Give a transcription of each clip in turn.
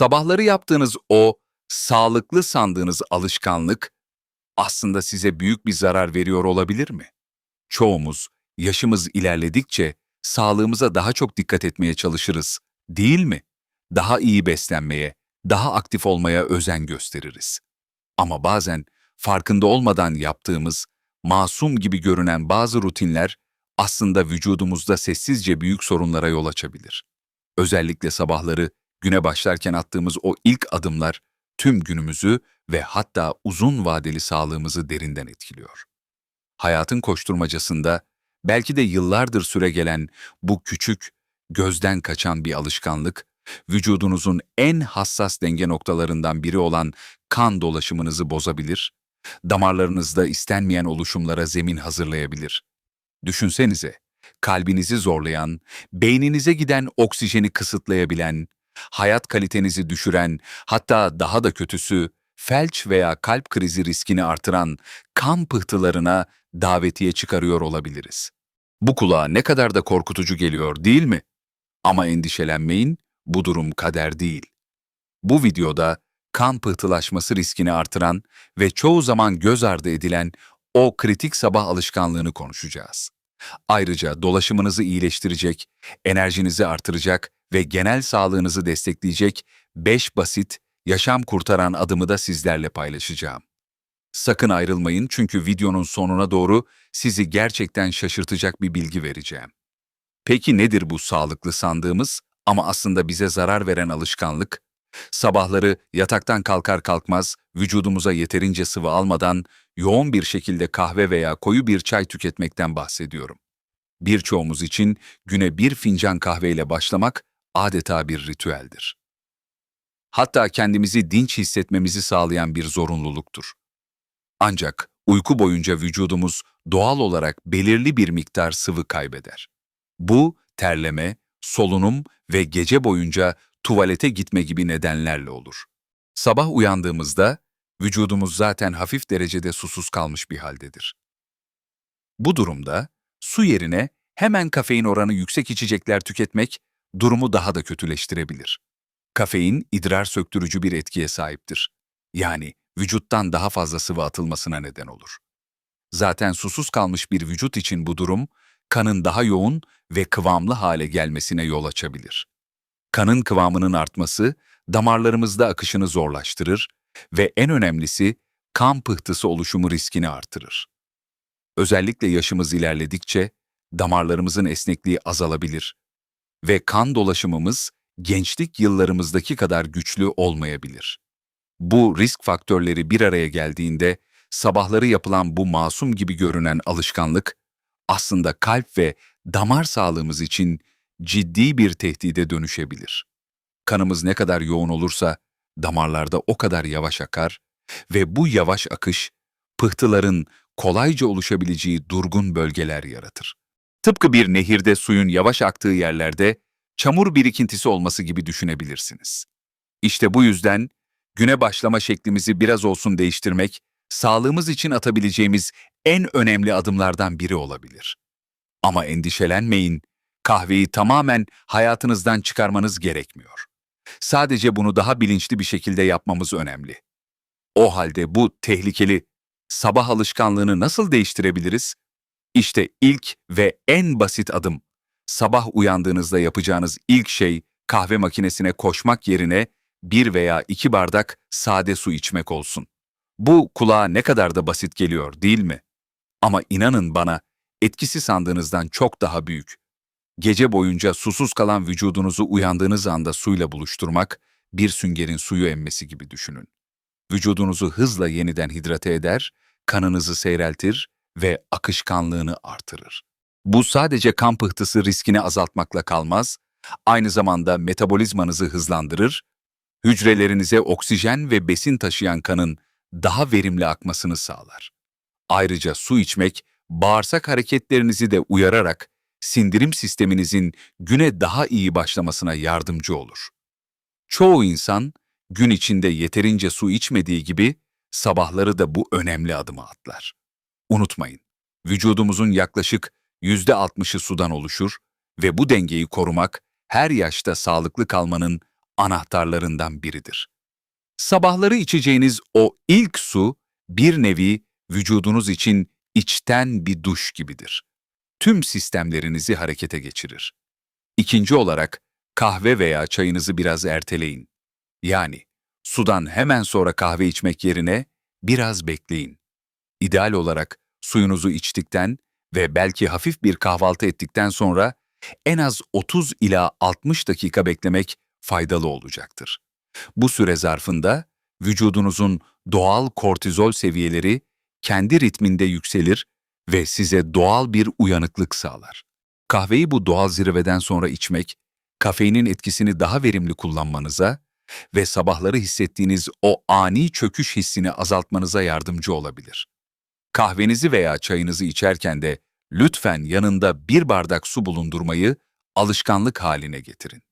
Sabahları yaptığınız o sağlıklı sandığınız alışkanlık aslında size büyük bir zarar veriyor olabilir mi? Çoğumuz yaşımız ilerledikçe sağlığımıza daha çok dikkat etmeye çalışırız, değil mi? Daha iyi beslenmeye, daha aktif olmaya özen gösteririz. Ama bazen farkında olmadan yaptığımız, masum gibi görünen bazı rutinler aslında vücudumuzda sessizce büyük sorunlara yol açabilir. Özellikle sabahları güne başlarken attığımız o ilk adımlar tüm günümüzü ve hatta uzun vadeli sağlığımızı derinden etkiliyor. Hayatın koşturmacasında belki de yıllardır süre gelen bu küçük, gözden kaçan bir alışkanlık, vücudunuzun en hassas denge noktalarından biri olan kan dolaşımınızı bozabilir, damarlarınızda istenmeyen oluşumlara zemin hazırlayabilir. Düşünsenize, kalbinizi zorlayan, beyninize giden oksijeni kısıtlayabilen, hayat kalitenizi düşüren, hatta daha da kötüsü, felç veya kalp krizi riskini artıran kan pıhtılarına davetiye çıkarıyor olabiliriz. Bu kulağa ne kadar da korkutucu geliyor değil mi? Ama endişelenmeyin, bu durum kader değil. Bu videoda kan pıhtılaşması riskini artıran ve çoğu zaman göz ardı edilen o kritik sabah alışkanlığını konuşacağız. Ayrıca dolaşımınızı iyileştirecek, enerjinizi artıracak ve genel sağlığınızı destekleyecek 5 basit, yaşam kurtaran adımı da sizlerle paylaşacağım. Sakın ayrılmayın çünkü videonun sonuna doğru sizi gerçekten şaşırtacak bir bilgi vereceğim. Peki nedir bu sağlıklı sandığımız ama aslında bize zarar veren alışkanlık? Sabahları yataktan kalkar kalkmaz vücudumuza yeterince sıvı almadan yoğun bir şekilde kahve veya koyu bir çay tüketmekten bahsediyorum. Birçoğumuz için güne bir fincan kahveyle başlamak adeta bir ritüeldir. Hatta kendimizi dinç hissetmemizi sağlayan bir zorunluluktur. Ancak uyku boyunca vücudumuz doğal olarak belirli bir miktar sıvı kaybeder. Bu terleme, solunum ve gece boyunca tuvalete gitme gibi nedenlerle olur. Sabah uyandığımızda vücudumuz zaten hafif derecede susuz kalmış bir haldedir. Bu durumda su yerine hemen kafein oranı yüksek içecekler tüketmek durumu daha da kötüleştirebilir. Kafein idrar söktürücü bir etkiye sahiptir. Yani vücuttan daha fazla sıvı atılmasına neden olur. Zaten susuz kalmış bir vücut için bu durum, kanın daha yoğun ve kıvamlı hale gelmesine yol açabilir. Kanın kıvamının artması, damarlarımızda akışını zorlaştırır ve en önemlisi kan pıhtısı oluşumu riskini artırır. Özellikle yaşımız ilerledikçe damarlarımızın esnekliği azalabilir ve kan dolaşımımız gençlik yıllarımızdaki kadar güçlü olmayabilir. Bu risk faktörleri bir araya geldiğinde sabahları yapılan bu masum gibi görünen alışkanlık aslında kalp ve damar sağlığımız için ciddi bir tehdide dönüşebilir. Kanımız ne kadar yoğun olursa damarlarda o kadar yavaş akar ve bu yavaş akış pıhtıların kolayca oluşabileceği durgun bölgeler yaratır. Tıpkı bir nehirde suyun yavaş aktığı yerlerde çamur birikintisi olması gibi düşünebilirsiniz. İşte bu yüzden güne başlama şeklimizi biraz olsun değiştirmek, sağlığımız için atabileceğimiz en önemli adımlardan biri olabilir. Ama endişelenmeyin, kahveyi tamamen hayatınızdan çıkarmanız gerekmiyor. Sadece bunu daha bilinçli bir şekilde yapmamız önemli. O halde bu tehlikeli sabah alışkanlığını nasıl değiştirebiliriz? İşte ilk ve en basit adım. Sabah uyandığınızda yapacağınız ilk şey kahve makinesine koşmak yerine bir veya iki bardak sade su içmek olsun. Bu kulağa ne kadar da basit geliyor değil mi? Ama inanın bana etkisi sandığınızdan çok daha büyük. Gece boyunca susuz kalan vücudunuzu uyandığınız anda suyla buluşturmak, bir süngerin suyu emmesi gibi düşünün. Vücudunuzu hızla yeniden hidrate eder, kanınızı seyreltir ve akışkanlığını artırır. Bu sadece kan pıhtısı riskini azaltmakla kalmaz, aynı zamanda metabolizmanızı hızlandırır, hücrelerinize oksijen ve besin taşıyan kanın daha verimli akmasını sağlar. Ayrıca su içmek, bağırsak hareketlerinizi de uyararak sindirim sisteminizin güne daha iyi başlamasına yardımcı olur. Çoğu insan gün içinde yeterince su içmediği gibi sabahları da bu önemli adımı atlar. Unutmayın, vücudumuzun yaklaşık %60'ı sudan oluşur ve bu dengeyi korumak her yaşta sağlıklı kalmanın anahtarlarından biridir. Sabahları içeceğiniz o ilk su bir nevi vücudunuz için içten bir duş gibidir. Tüm sistemlerinizi harekete geçirir. İkinci olarak kahve veya çayınızı biraz erteleyin. Yani sudan hemen sonra kahve içmek yerine biraz bekleyin. İdeal olarak suyunuzu içtikten ve belki hafif bir kahvaltı ettikten sonra en az 30 ila 60 dakika beklemek faydalı olacaktır. Bu süre zarfında vücudunuzun doğal kortizol seviyeleri kendi ritminde yükselir ve size doğal bir uyanıklık sağlar. Kahveyi bu doğal zirveden sonra içmek, kafeinin etkisini daha verimli kullanmanıza ve sabahları hissettiğiniz o ani çöküş hissini azaltmanıza yardımcı olabilir. Kahvenizi veya çayınızı içerken de lütfen yanında bir bardak su bulundurmayı alışkanlık haline getirin.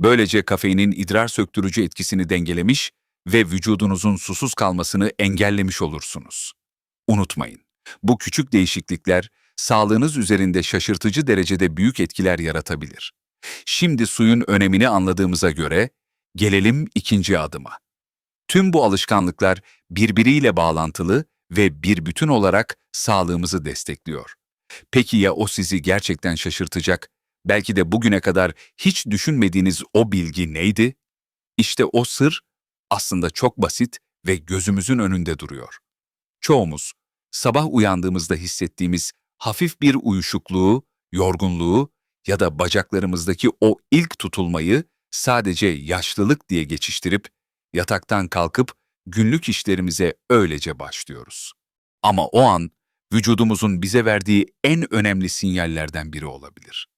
Böylece kafeinin idrar söktürücü etkisini dengelemiş ve vücudunuzun susuz kalmasını engellemiş olursunuz. Unutmayın, bu küçük değişiklikler sağlığınız üzerinde şaşırtıcı derecede büyük etkiler yaratabilir. Şimdi suyun önemini anladığımıza göre gelelim ikinci adıma. Tüm bu alışkanlıklar birbiriyle bağlantılı ve bir bütün olarak sağlığımızı destekliyor. Peki ya o sizi gerçekten şaşırtacak, belki de bugüne kadar hiç düşünmediğiniz o bilgi neydi? İşte o sır aslında çok basit ve gözümüzün önünde duruyor. Çoğumuz sabah uyandığımızda hissettiğimiz hafif bir uyuşukluğu, yorgunluğu ya da bacaklarımızdaki o ilk tutulmayı sadece yaşlılık diye geçiştirip yataktan kalkıp günlük işlerimize öylece başlıyoruz. Ama o an vücudumuzun bize verdiği en önemli sinyallerden biri olabilir.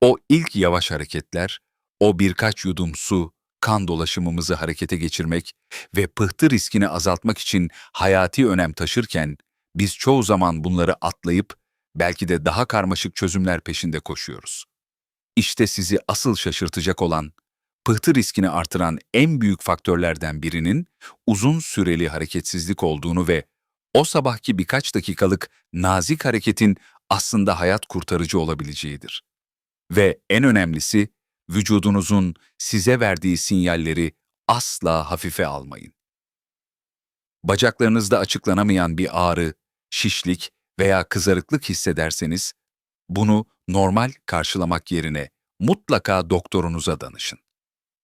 O ilk yavaş hareketler, o birkaç yudum su, kan dolaşımımızı harekete geçirmek ve pıhtı riskini azaltmak için hayati önem taşırken biz çoğu zaman bunları atlayıp belki de daha karmaşık çözümler peşinde koşuyoruz. İşte sizi asıl şaşırtacak olan, pıhtı riskini artıran en büyük faktörlerden birinin uzun süreli hareketsizlik olduğunu ve o sabahki birkaç dakikalık nazik hareketin aslında hayat kurtarıcı olabileceğidir. Ve en önemlisi, vücudunuzun size verdiği sinyalleri asla hafife almayın. Bacaklarınızda açıklanamayan bir ağrı, şişlik veya kızarıklık hissederseniz, bunu normal karşılamak yerine mutlaka doktorunuza danışın.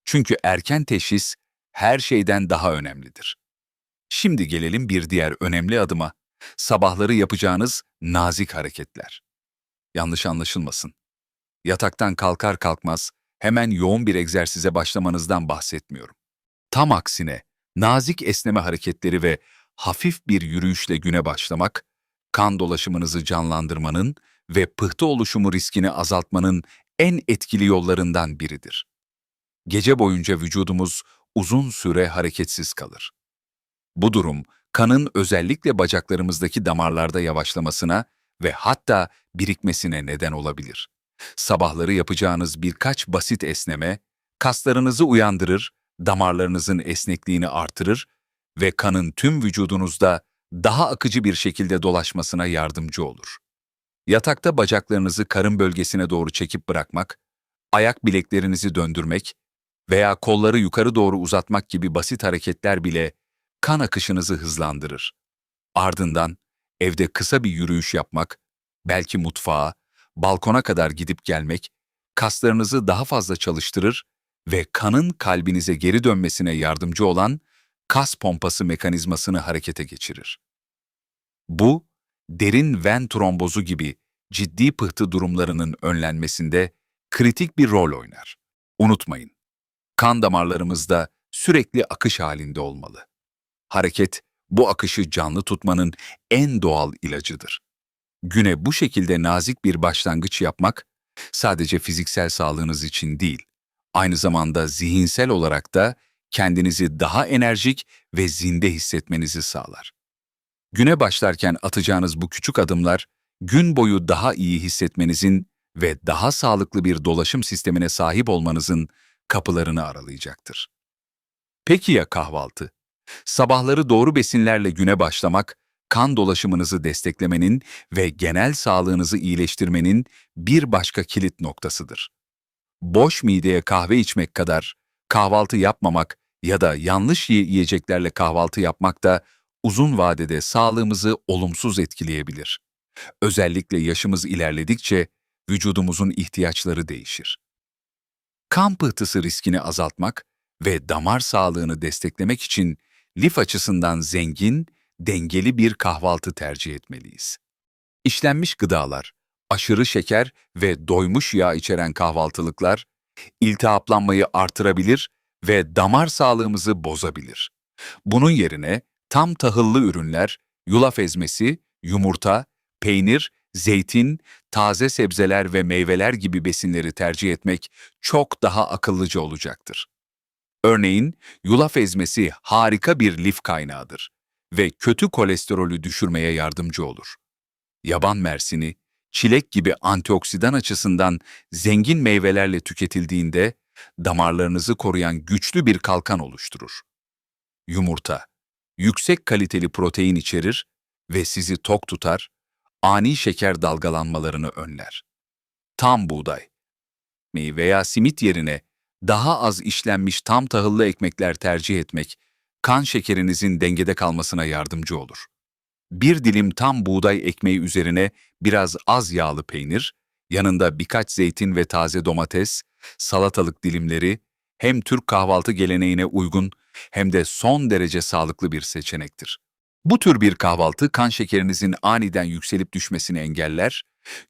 Çünkü erken teşhis her şeyden daha önemlidir. Şimdi gelelim bir diğer önemli adıma, sabahları yapacağınız nazik hareketler. Yanlış anlaşılmasın. Yataktan kalkar kalkmaz hemen yoğun bir egzersize başlamanızdan bahsetmiyorum. Tam aksine nazik esneme hareketleri ve hafif bir yürüyüşle güne başlamak, kan dolaşımınızı canlandırmanın ve pıhtı oluşumu riskini azaltmanın en etkili yollarından biridir. Gece boyunca vücudumuz uzun süre hareketsiz kalır. Bu durum, kanın özellikle bacaklarımızdaki damarlarda yavaşlamasına ve hatta birikmesine neden olabilir. Sabahları yapacağınız birkaç basit esneme, kaslarınızı uyandırır, damarlarınızın esnekliğini artırır ve kanın tüm vücudunuzda daha akıcı bir şekilde dolaşmasına yardımcı olur. Yatakta bacaklarınızı karın bölgesine doğru çekip bırakmak, ayak bileklerinizi döndürmek veya kolları yukarı doğru uzatmak gibi basit hareketler bile kan akışınızı hızlandırır. Ardından evde kısa bir yürüyüş yapmak, belki mutfağa, balkona kadar gidip gelmek, kaslarınızı daha fazla çalıştırır ve kanın kalbinize geri dönmesine yardımcı olan kas pompası mekanizmasını harekete geçirir. Bu, derin ven trombozu gibi ciddi pıhtı durumlarının önlenmesinde kritik bir rol oynar. Unutmayın, kan damarlarımızda sürekli akış halinde olmalı. Hareket, bu akışı canlı tutmanın en doğal ilacıdır. Güne bu şekilde nazik bir başlangıç yapmak, sadece fiziksel sağlığınız için değil, aynı zamanda zihinsel olarak da kendinizi daha enerjik ve zinde hissetmenizi sağlar. Güne başlarken atacağınız bu küçük adımlar, gün boyu daha iyi hissetmenizin ve daha sağlıklı bir dolaşım sistemine sahip olmanızın kapılarını aralayacaktır. Peki ya kahvaltı? Sabahları doğru besinlerle güne başlamak, kan dolaşımınızı desteklemenin ve genel sağlığınızı iyileştirmenin bir başka kilit noktasıdır. Boş mideye kahve içmek kadar Kahvaltı yapmamak ya da yanlış yi- yiyeceklerle kahvaltı yapmak da uzun vadede sağlığımızı olumsuz etkileyebilir. Özellikle yaşımız ilerledikçe vücudumuzun ihtiyaçları değişir. Kan pıhtısı riskini azaltmak ve damar sağlığını desteklemek için lif açısından zengin, dengeli bir kahvaltı tercih etmeliyiz. İşlenmiş gıdalar, aşırı şeker ve doymuş yağ içeren kahvaltılıklar iltihaplanmayı artırabilir ve damar sağlığımızı bozabilir. Bunun yerine tam tahıllı ürünler, yulaf ezmesi, yumurta, peynir, zeytin, taze sebzeler ve meyveler gibi besinleri tercih etmek çok daha akıllıca olacaktır. Örneğin yulaf ezmesi harika bir lif kaynağıdır ve kötü kolesterolü düşürmeye yardımcı olur. Yaban mersini, çilek gibi antioksidan açısından zengin meyvelerle tüketildiğinde damarlarınızı koruyan güçlü bir kalkan oluşturur. Yumurta, yüksek kaliteli protein içerir ve sizi tok tutar, ani şeker dalgalanmalarını önler. Tam buğday ekmeği veya simit yerine daha az işlenmiş tam tahıllı ekmekler tercih etmek, kan şekerinizin dengede kalmasına yardımcı olur. Bir dilim tam buğday ekmeği üzerine biraz az yağlı peynir, yanında birkaç zeytin ve taze domates, salatalık dilimleri hem Türk kahvaltı geleneğine uygun hem de son derece sağlıklı bir seçenektir. Bu tür bir kahvaltı kan şekerinizin aniden yükselip düşmesini engeller,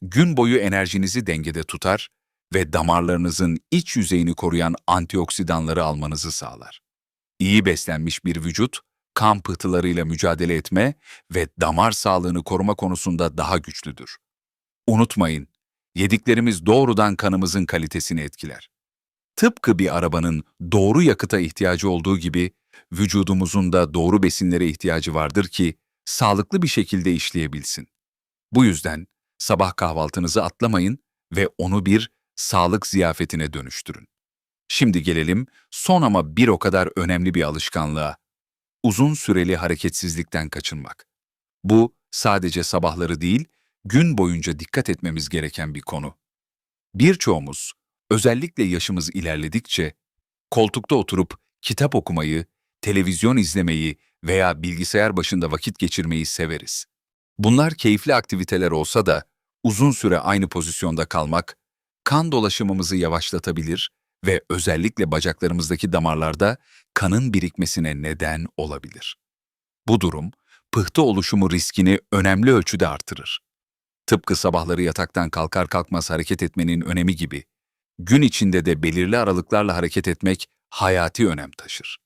gün boyu enerjinizi dengede tutar ve damarlarınızın iç yüzeyini koruyan antioksidanları almanızı sağlar. İyi beslenmiş bir vücut, kan pıhtılarıyla mücadele etme ve damar sağlığını koruma konusunda daha güçlüdür. Unutmayın, yediklerimiz doğrudan kanımızın kalitesini etkiler. Tıpkı bir arabanın doğru yakıta ihtiyacı olduğu gibi, vücudumuzun da doğru besinlere ihtiyacı vardır ki sağlıklı bir şekilde işleyebilsin. Bu yüzden sabah kahvaltınızı atlamayın ve onu bir sağlık ziyafetine dönüştürün. Şimdi gelelim son ama bir o kadar önemli bir alışkanlığa. Uzun süreli hareketsizlikten kaçınmak. Bu sadece sabahları değil, gün boyunca dikkat etmemiz gereken bir konu. Birçoğumuz, özellikle yaşımız ilerledikçe, koltukta oturup kitap okumayı, televizyon izlemeyi veya bilgisayar başında vakit geçirmeyi severiz. Bunlar keyifli aktiviteler olsa da uzun süre aynı pozisyonda kalmak, kan dolaşımımızı yavaşlatabilir ve özellikle bacaklarımızdaki damarlarda kanın birikmesine neden olabilir. Bu durum, pıhtı oluşumu riskini önemli ölçüde artırır. Tıpkı sabahları yataktan kalkar kalkmaz hareket etmenin önemi gibi, gün içinde de belirli aralıklarla hareket etmek hayati önem taşır.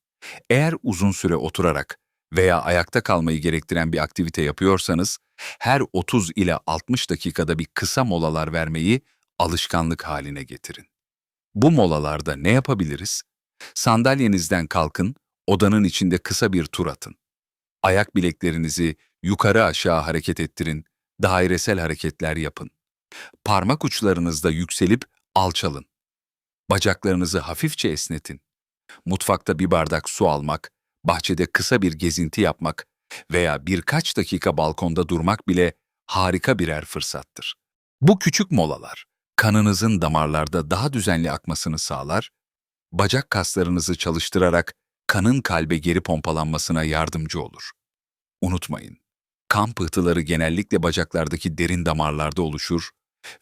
Eğer uzun süre oturarak veya ayakta kalmayı gerektiren bir aktivite yapıyorsanız, her 30 ile 60 dakikada bir kısa molalar vermeyi alışkanlık haline getirin. Bu molalarda ne yapabiliriz? Sandalyenizden kalkın, odanın içinde kısa bir tur atın. Ayak bileklerinizi yukarı aşağı hareket ettirin, dairesel hareketler yapın. Parmak uçlarınızda yükselip alçalın. Bacaklarınızı hafifçe esnetin. Mutfakta bir bardak su almak, bahçede kısa bir gezinti yapmak veya birkaç dakika balkonda durmak bile harika birer fırsattır. Bu küçük molalar, kanınızın damarlarda daha düzenli akmasını sağlar, bacak kaslarınızı çalıştırarak kanın kalbe geri pompalanmasına yardımcı olur. Unutmayın, kan pıhtıları genellikle bacaklardaki derin damarlarda oluşur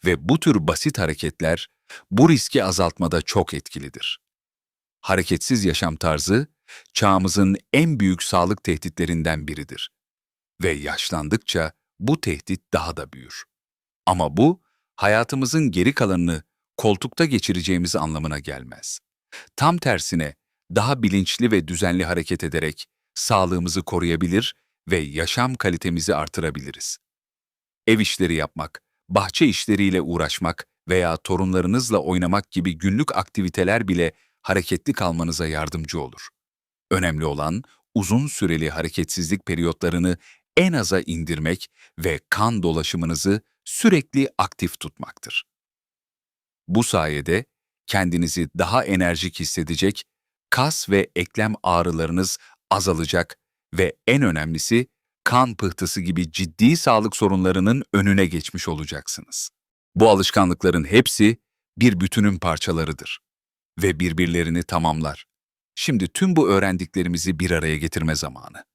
ve bu tür basit hareketler bu riski azaltmada çok etkilidir. Hareketsiz yaşam tarzı, çağımızın en büyük sağlık tehditlerinden biridir. Ve yaşlandıkça bu tehdit daha da büyür. Ama bu, hayatımızın geri kalanını koltukta geçireceğimiz anlamına gelmez. Tam tersine daha bilinçli ve düzenli hareket ederek sağlığımızı koruyabilir ve yaşam kalitemizi artırabiliriz. Ev işleri yapmak, bahçe işleriyle uğraşmak veya torunlarınızla oynamak gibi günlük aktiviteler bile hareketli kalmanıza yardımcı olur. Önemli olan uzun süreli hareketsizlik periyotlarını en aza indirmek ve kan dolaşımınızı sürekli aktif tutmaktır. Bu sayede kendinizi daha enerjik hissedecek, kas ve eklem ağrılarınız azalacak ve en önemlisi kan pıhtısı gibi ciddi sağlık sorunlarının önüne geçmiş olacaksınız. Bu alışkanlıkların hepsi bir bütünün parçalarıdır ve birbirlerini tamamlar. Şimdi tüm bu öğrendiklerimizi bir araya getirme zamanı.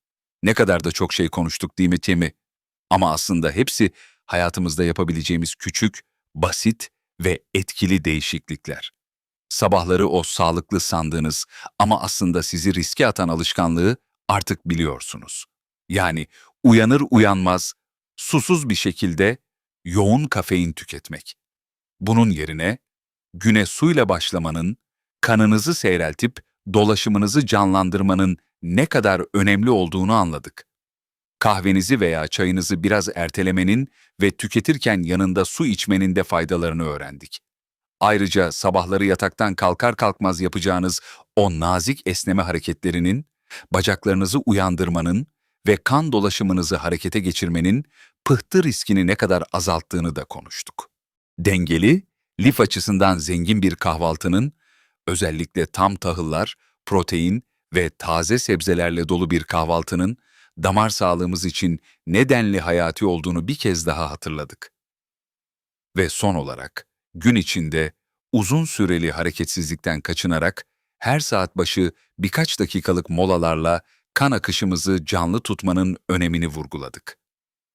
Ne kadar da çok şey konuştuk değil mi Temi? Ama aslında hepsi hayatımızda yapabileceğimiz küçük, basit ve etkili değişiklikler. Sabahları o sağlıklı sandığınız ama aslında sizi riske atan alışkanlığı artık biliyorsunuz. Yani uyanır uyanmaz, susuz bir şekilde yoğun kafein tüketmek. Bunun yerine güne suyla başlamanın, kanınızı seyreltip dolaşımınızı canlandırmanın ne kadar önemli olduğunu anladık. Kahvenizi veya çayınızı biraz ertelemenin ve tüketirken yanında su içmenin de faydalarını öğrendik. Ayrıca sabahları yataktan kalkar kalkmaz yapacağınız o nazik esneme hareketlerinin, bacaklarınızı uyandırmanın ve kan dolaşımınızı harekete geçirmenin pıhtı riskini ne kadar azalttığını da konuştuk. Dengeli, lif açısından zengin bir kahvaltının, özellikle tam tahıllar, protein ve taze sebzelerle dolu bir kahvaltının damar sağlığımız için nedenli hayati olduğunu bir kez daha hatırladık. Ve son olarak, gün içinde uzun süreli hareketsizlikten kaçınarak her saat başı birkaç dakikalık molalarla kan akışımızı canlı tutmanın önemini vurguladık.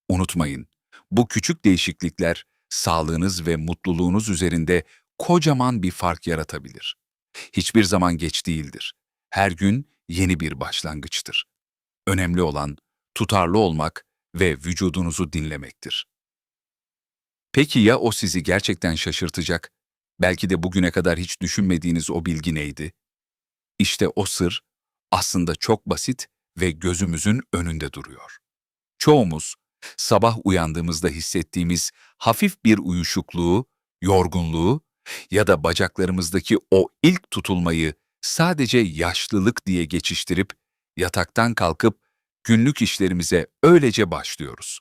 Unutmayın, bu küçük değişiklikler sağlığınız ve mutluluğunuz üzerinde kocaman bir fark yaratabilir. Hiçbir zaman geç değildir. Her gün yeni bir başlangıçtır. Önemli olan tutarlı olmak ve vücudunuzu dinlemektir. Peki ya o sizi gerçekten şaşırtacak, belki de bugüne kadar hiç düşünmediğiniz o bilgi neydi? İşte o sır aslında çok basit ve gözümüzün önünde duruyor. Çoğumuz sabah uyandığımızda hissettiğimiz hafif bir uyuşukluğu, yorgunluğu ya da bacaklarımızdaki o ilk tutulmayı sadece yaşlılık diye geçiştirip yataktan kalkıp günlük işlerimize öylece başlıyoruz.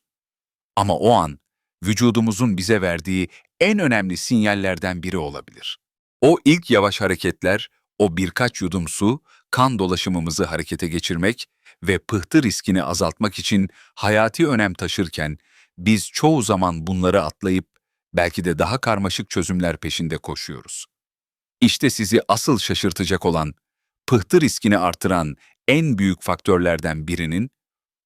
Ama o an vücudumuzun bize verdiği en önemli sinyallerden biri olabilir. O ilk yavaş hareketler, o birkaç yudum su, kan dolaşımımızı harekete geçirmek ve pıhtı riskini azaltmak için hayati önem taşırken biz çoğu zaman bunları atlayıp belki de daha karmaşık çözümler peşinde koşuyoruz. İşte sizi asıl şaşırtacak olan, pıhtı riskini artıran en büyük faktörlerden birinin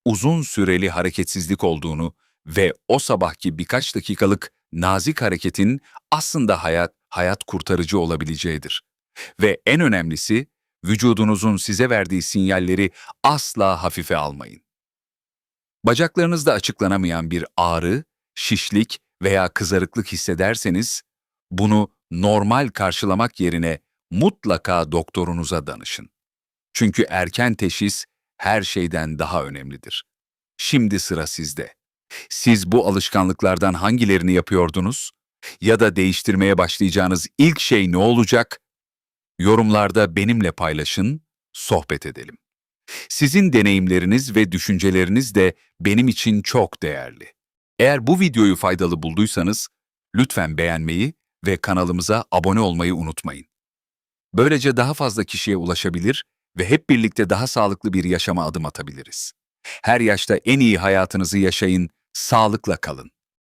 uzun süreli hareketsizlik olduğunu ve o sabahki birkaç dakikalık nazik hareketin aslında hayat hayat kurtarıcı olabileceğidir. Ve en önemlisi vücudunuzun size verdiği sinyalleri asla hafife almayın. Bacaklarınızda açıklanamayan bir ağrı, şişlik veya kızarıklık hissederseniz bunu normal karşılamak yerine mutlaka doktorunuza danışın. Çünkü erken teşhis her şeyden daha önemlidir. Şimdi sıra sizde. Siz bu alışkanlıklardan hangilerini yapıyordunuz? Ya da değiştirmeye başlayacağınız ilk şey ne olacak? Yorumlarda benimle paylaşın, sohbet edelim. Sizin deneyimleriniz ve düşünceleriniz de benim için çok değerli. Eğer bu videoyu faydalı bulduysanız, lütfen beğenmeyi ve kanalımıza abone olmayı unutmayın. Böylece daha fazla kişiye ulaşabilir ve hep birlikte daha sağlıklı bir yaşama adım atabiliriz. Her yaşta en iyi hayatınızı yaşayın, sağlıkla kalın.